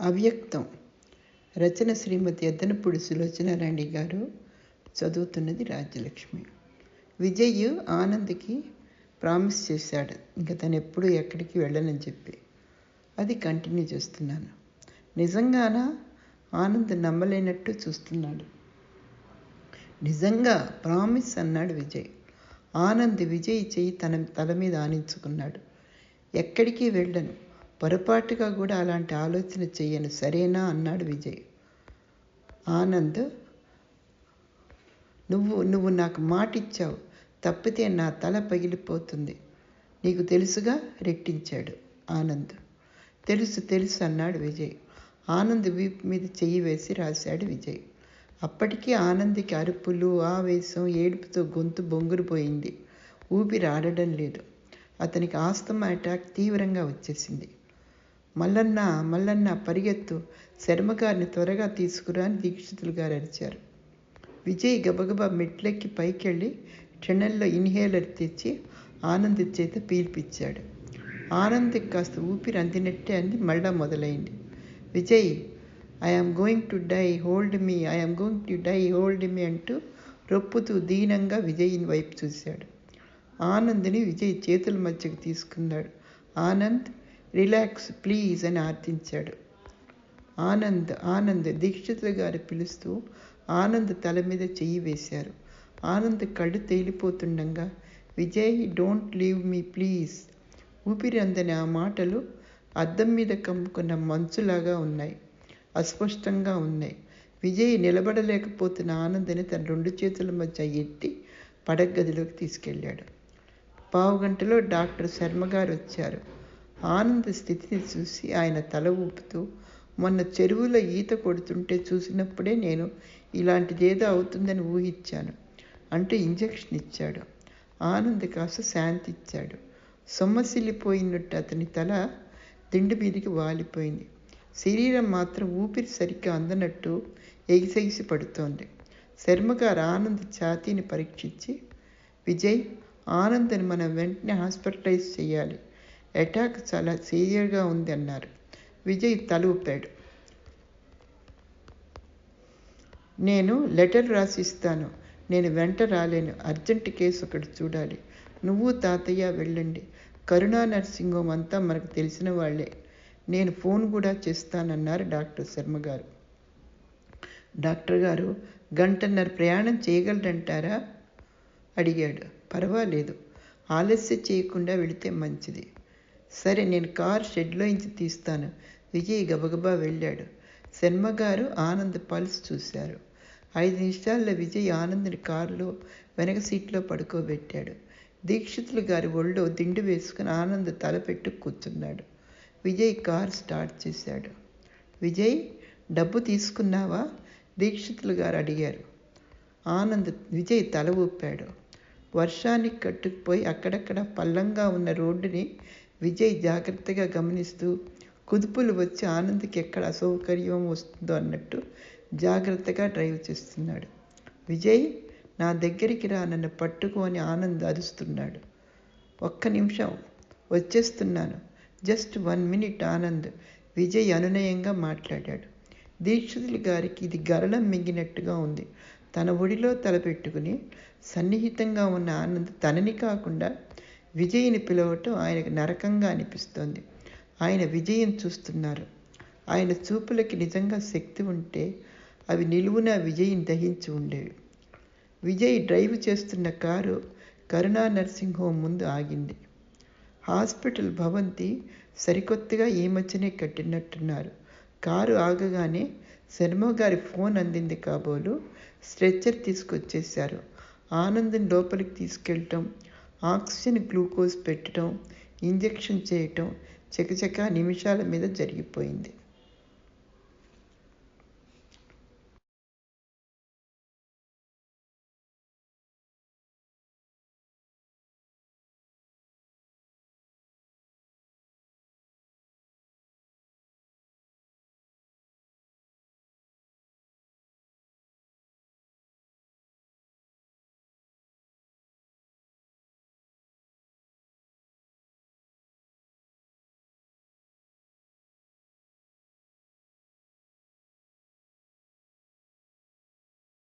అవ్యక్తం. రచన శ్రీమతి ఎద్దనపూడి సులోచనారాణి గారు చదువుతున్నది రాజ్యలక్ష్మి. విజయ్ ఆనంద్కి ప్రామిస్ చేశాడు. ఇంకా తను ఎప్పుడు ఎక్కడికి వెళ్ళనని చెప్పి. అది కంటిన్యూ చేస్తున్నాను. నిజంగానా? ఆనంద్ నమ్మలేనట్టు చూస్తున్నాడు. నిజంగా ప్రామిస్ అన్నాడు విజయ్. ఆనంద్ విజయ్ చెయ్యి తన తల మీద ఆనించుకున్నాడు. ఎక్కడికి వెళ్ళను. పొరపాటుగా కూడా అలాంటి ఆలోచన చెయ్యను సరేనా? అన్నాడు విజయ్. ఆనంద్ నువ్వు నువ్వు నాకు మాట ఇచ్చావు తప్పితే నా తల పగిలిపోతుంది. నీకు తెలుసుగా? రెట్టించాడు ఆనంద్. తెలుసు తెలుసు అన్నాడు విజయ్. ఆనంద్ వీపు మీద చెయ్యి వేసి రాశాడు విజయ్. అప్పటికీ ఆనంద్కి అరుపులు ఆవేశం ఏడుపుతో గొంతు బొంగురుపోయింది. ఊపిరి ఆడడం లేదు. అతనికి ఆస్తమా అటాక్ తీవ్రంగా వచ్చేసింది. మల్లన్న మల్లన్న పరిగెత్తు శర్మగారిని త్వరగా తీసుకురా అని దీక్షితులు గారు అరిచారు. విజయ్ గబగబా మెట్లెక్కి పైకెళ్ళి క్షణంలో ఇన్హేలర్ తెచ్చి ఆనంద్ చేత పీల్పిచ్చాడు. ఆనంద్కి కాస్త ఊపిరి అందినట్టే అంది మళ్ళా మొదలైంది. Vijay I'm going to die hold me I'm going to die hold me అంటూ రొప్పుతూ దీనంగా విజయ్ని వైపు చూశాడు. ఆనంద్ని విజయ్ చేతుల మధ్యకు తీసుకున్నాడు. ఆనంద్ రిలాక్స్ ప్లీజ్ అని ఆర్థించాడు ఆనంద్ ఆనంద్ దీక్షితులు గారు పిలుస్తూ ఆనంద్ తల మీద చెయ్యి వేశారు. ఆనంద్ కళ్ళు తేలిపోతుండగా Vijay don't leave me please ఊపిరి అందని ఆ మాటలు అద్దం మీద కమ్ముకున్న మంచులాగా ఉన్నాయి అస్పష్టంగా ఉన్నాయి. విజయ్ నిలబడలేకపోతున్న ఆనందని తన రెండు చేతుల మధ్య ఎత్తి పడగదిలోకి తీసుకెళ్ళాడు. పావు గంటలో డాక్టర్ శర్మ గారు వచ్చారు. ఆనంద స్థితిని చూసి ఆయన తల ఊపుతూ మొన్న చెరువులో ఈత కొడుతుంటే చూసినప్పుడే నేను ఇలాంటిదేదో అవుతుందని ఊహించాను అంటే ఇంజక్షన్ ఇచ్చాడు. ఆనంద్ కాస్త శాంతి ఇచ్చాడు. సొమ్మసిల్లిపోయినట్టు అతని తల దిండు మీదకి వాలిపోయింది. శరీరం మాత్రం ఊపిరి సరిగ్గా అందనట్టు ఎగిసెగిసి పడుతోంది. శర్మగారు ఆనంద్ ఛాతీని పరీక్షించి విజయ్ ఆనంద్ని మనం వెంటనే హాస్పిటలైజ్ చేయాలి అటాక్ చాలా సీరియర్గా ఉంది అన్నారు. విజయ్ తల ఊపాడు నేను లెటర్ రాసిస్తాను. నేను వెంట రాలేను. అర్జెంట్ కేసు ఒకటి చూడాలి. నువ్వు తాతయ్య వెళ్ళండి. కరుణా నర్సింగ్ హోమ్ అంతా మనకు తెలిసిన వాళ్ళే. నేను ఫోన్ కూడా చేస్తానన్నారు డాక్టర్ శర్మ గారు. డాక్టర్ గారు గంటన్నర ప్రయాణం చేయగలరంటారా? అడిగాడు. పర్వాలేదు. ఆలస్యం చేయకుండా వెళితే మంచిది. సరే నేను కార్ షెడ్లో ఇంచి తీస్తాను. విజయ్ గబగబా వెళ్ళాడు. శర్మ గారు ఆనంద్ పల్స్ చూశారు. ఐదు నిమిషాల్లో విజయ్ ఆనంద్ని కారులో వెనక సీట్లో పడుకోబెట్టాడు. దీక్షితులు గారి ఒళ్ళో దిండు వేసుకుని ఆనంద్ తల పెట్టు కూర్చున్నాడు. విజయ్ కార్ స్టార్ట్ చేశాడు. విజయ్ డబ్బు తీసుకున్నావా? దీక్షితులు గారు అడిగారు. ఆనంద్ విజయ్ తల ఊపాడు. వర్షానికి కట్టుకుపోయి అక్కడక్కడ పల్లంగా ఉన్న రోడ్డుని విజయ్ జాగ్రత్తగా గమనిస్తూ కుదుపులు వచ్చి ఆనంద్కి ఎక్కడ అసౌకర్యం వస్తుందో అన్నట్టు జాగ్రత్తగా డ్రైవ్ చేస్తున్నాడు. విజయ్ నా దగ్గరికి రా నన్ను పట్టుకొని ఆనంద్ అరుస్తున్నాడు. ఒక్క నిమిషం వచ్చేస్తున్నాను. Just one minute Anand. Vijay అనునయంగా మాట్లాడాడు. దీక్షితులు గారికి ఇది గరళం మింగినట్టుగా ఉంది. తన ఒడిలో తలపెట్టుకుని సన్నిహితంగా ఉన్న ఆనంద్ తనని కాకుండా విజయ్ని పిలవటం ఆయనకు నరకంగా అనిపిస్తోంది. ఆయన విజయం చూస్తున్నారు. ఆయన చూపులకి నిజంగా శక్తి ఉంటే అవి నిలువున విజయ్ని దహించి ఉండేవి. విజయ్ డ్రైవ్ చేస్తున్న కారు కరుణా నర్సింగ్ హోమ్ ముందు ఆగింది. హాస్పిటల్ భవంతి సరికొత్తగా ఈ మధ్యనే కట్టినట్టున్నారు. కారు ఆగగానే శర్మ గారి ఫోన్ అందింది కాబోలు స్ట్రెచ్చర్ తీసుకొచ్చేశారు. ఆనందం లోపలికి తీసుకెళ్ళటం ఆక్సిజన్ గ్లూకోజ్ పెట్టడం ఇంజెక్షన్ చేయటం చకచకా నిమిషాల మీద జరిగిపోయింది.